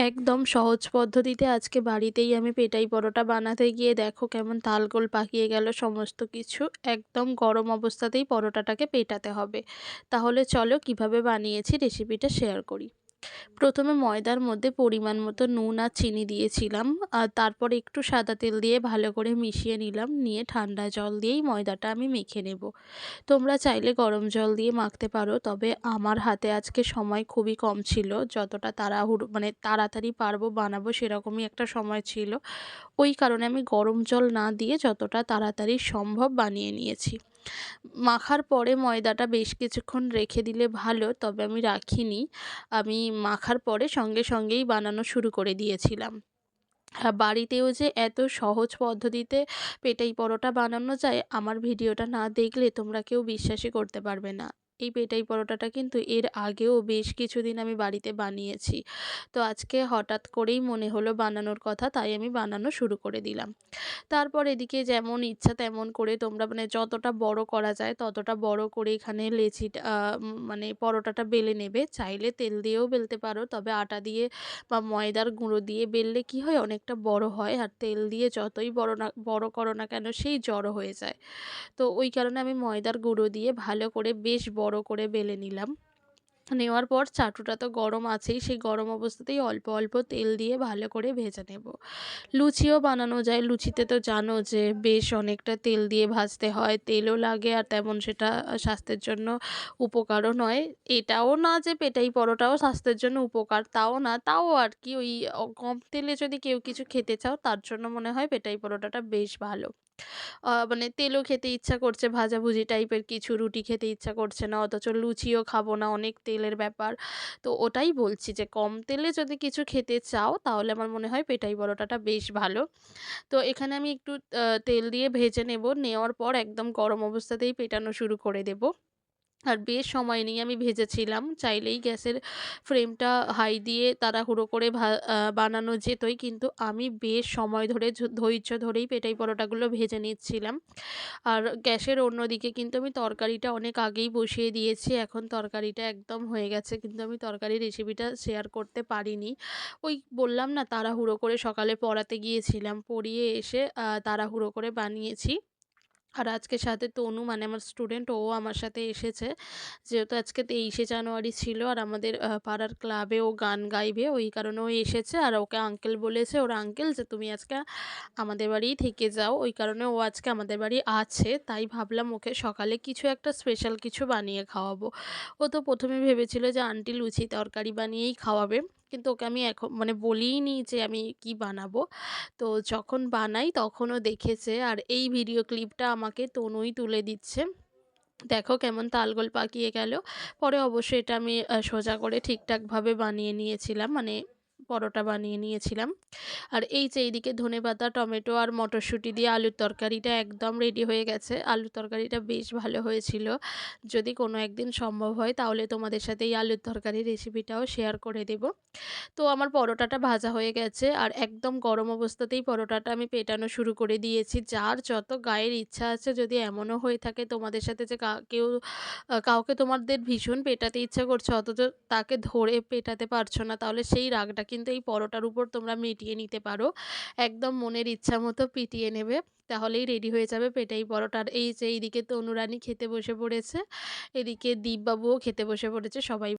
একদম সহজ পদ্ধতিতে আজকে বাড়িতেই আমি পেটাই পরোটা বানাতে গিয়ে দেখো কেমন তালগোল পাকিয়ে গেল সমস্ত কিছু। একদম গরম অবস্থাতেই পরোটাটাকে পেটাতে হবে। তাহলে চলো কীভাবে বানিয়েছি রেসিপিটা শেয়ার করি। প্রথমে ময়দার মধ্যে পরিমাণ মতো নুন আর চিনি দিয়েছিলাম। আর তারপর একটু সাদা তেল দিয়ে ভালো করে মিশিয়ে নিলাম। নিয়ে ঠান্ডা জল দিয়েই ময়দাটা আমি মেখে নেব। তোমরা চাইলে গরম জল দিয়ে মাখতে পারো, তবে আমার হাতে আজকে সময় খুবই কম ছিল। যতটা তাড়াহুড়ো মানে তাড়াতাড়ি পারব, বানাবো সেরকমই একটা সময় ছিল। ওই কারণে আমি গরম জল না দিয়ে যতটা তাড়াতাড়ি সম্ভব বানিয়ে নিয়েছি। মাখার পরে ময়দাটা বেশ কিছুক্ষণ রেখে দিলে ভালো, তবে আমি রাখিনি। আমি মাখার পরে সঙ্গে সঙ্গেই বানানো শুরু করে দিয়েছিলাম। বাড়িতেও যে এত সহজ পদ্ধতিতে পেটাই পরোটা বানানো যায়, আমার ভিডিওটা না দেখলে তোমরা কেউ বিশ্বাসই করতে পারবে না। এই পেটাই পরোটাটা কিন্তু এর আগেও বেশ কিছুদিন আমি বাড়িতে বানিয়েছি। তো আজকে হঠাৎ করেই মনে হলো বানানোর কথা, তাই আমি বানানো শুরু করে দিলাম। তারপর এদিকে যেমন ইচ্ছা তেমন করে তোমরা মানে যতটা বড় করা যায় ততটা বড় করে এখানে লেচিটা মানে পরোটাটা বেলে নেবে। চাইলে তেল দিয়েও বেলতে পারো, তবে আটা দিয়ে বা ময়দার গুঁড়ো দিয়ে বেললে কি হয় অনেকটা বড় হয় আর তেল দিয়ে যতই বড় না, বড় করো না কেন সেই জড়ো হয়ে যায়। তো ওই কারণে আমি ময়দার গুঁড়ো দিয়ে ভালো করে বেশ বড় করে বেলে নিলাম। নেওয়ার পর চাটুটা তো গরম আছেই, সেই গরম অবস্থাতেই অল্প অল্প তেল দিয়ে ভালো করে ভেজে নেব। লুচিও বানানো যায়, লুচিতে তো জানো যে বেশ অনেকটা তেল দিয়ে ভাজতে হয়, তেলও লাগে আর তেমন সেটা স্বাস্থ্যের জন্য উপকারও নয়। এটাও না যে পেটাই পরোটাও স্বাস্থ্যের জন্য উপকার, তাও না, তাও আর কি ওই কম তেলে যদি কেউ কিছু খেতে চাও, তার জন্য মনে হয় পেটাই পরোটাটা বেশ ভালো। মানে তেলও খেতে ইচ্ছা করছে, ভাজাভুজি টাইপের কিছু রুটি খেতে ইচ্ছা করছে না, অথচ লুচিও খাব না, অনেক তেলের ব্যাপার। তো ওটাই বলছি যে, কম তেলে যদি কিছু খেতে চাও, তাহলে আমার মনে হয় পেটাই পরোটাটা বেশ ভালো। তো এখানে আমি একটু তেল দিয়ে ভেজে নেব, নেওয়ার পর একদম গরম অবস্থাতেই পেটানো শুরু করে দেবো। আর বেশ সময় নিয়ে আমি ভেজেছিলাম। চাইলেই গ্যাসের ফ্লেমটা হাই দিয়ে তাড়াহুড়ো করে বানানো যেতই। কিন্তু আমি বেশ সময় ধরে ধৈর্য ধরেই পেটাই পরোটাগুলো ভেজে নিচ্ছিলাম। আর গ্যাসের অন্যদিকে কিন্তু আমি তরকারিটা অনেক আগেই বসিয়ে দিয়েছি। এখন তরকারিটা একদম হয়ে গেছে। কিন্তু আমি তরকারির রেসিপিটা শেয়ার করতে পারিনি। ওই বললাম না, তাড়াহুড়ো করে সকালে পড়াতে গিয়েছিলাম। পড়িয়ে এসে তাড়াহুড়ো করে বানিয়েছি। আর আজকে সাথে তনু মানে আমার স্টুডেন্ট, ও আমার সাথে এসেছে। যেহেতু আজকে তেইশে জানুয়ারি ছিল আর আমাদের পাড়ার ক্লাবে ও গান গাইবে, ওই কারণে ও এসেছে। আর ওকে আঙ্কেল বলেছে, ওর আঙ্কেল যে, তুমি আজকে আমাদের বাড়িই থেকে যাও। ওই কারণে ও আজকে আমাদের বাড়ি আছে। তাই ভাবলাম ওকে সকালে কিছু একটা স্পেশাল কিছু বানিয়ে খাওয়াবো। ও তো প্রথমে ভেবেছিল যে, আন্টি লুচি তরকারি বানিয়েই খাওয়াবে। কিন্তু ওকে আমি এখন মানে বলিনি যে আমি কি বানাবো। তো যখন বানাই তখনও দেখেছে আর এই ভিডিও ক্লিপটা আমাকে তনুই তুলে দিচ্ছে। দেখো কেমন তালগোল পাকিয়ে গেল। পরে অবশ্যই এটা আমি সোজা করে ঠিকঠাকভাবে বানিয়ে নিয়েছিলাম। মানে পরোটা বানিয়ে নিয়েছিলাম। আর এই যে এইদিকে ধনে পাতা, টমেটো আর মটরশুঁটি দিয়ে আলুর তরকারিটা একদম রেডি হয়ে গেছে। আলুর তরকারিটা বেশ ভালো হয়েছিল। যদি কোনো একদিন সম্ভব হয়, তাহলে তোমাদের সাথে এই আলুর তরকারি রেসিপিটাও শেয়ার করে দেব। তো আমার পরোটাটা ভাজা হয়ে গেছে। আর একদম গরম অবস্থাতেই পরোটাটা আমি পেটানো শুরু করে দিয়েছি। যার যত গায়ের ইচ্ছা আছে, যদি এমনও হয়ে থাকে তোমাদের সাথে যে কেউ কাউকে তোমাদের ভীষণ পেটাতে ইচ্ছা করছে, অথচ তাকে ধরে পেটাতে পারছ না, তাহলে সেই রাগটা কিন্তু এই পরোটার উপর তোমরা মিটিয়ে নিতে পারো। একদম মনের ইচ্ছা মতো পিটিয়ে নেবে, তাহলেই রেডি হয়ে যাবে পেটাই পরোটার। এই যে, এইদিকে তনুরানি খেতে বসে পড়েছে, এদিকে দীপবাবুও খেতে বসে পড়েছে, সবাই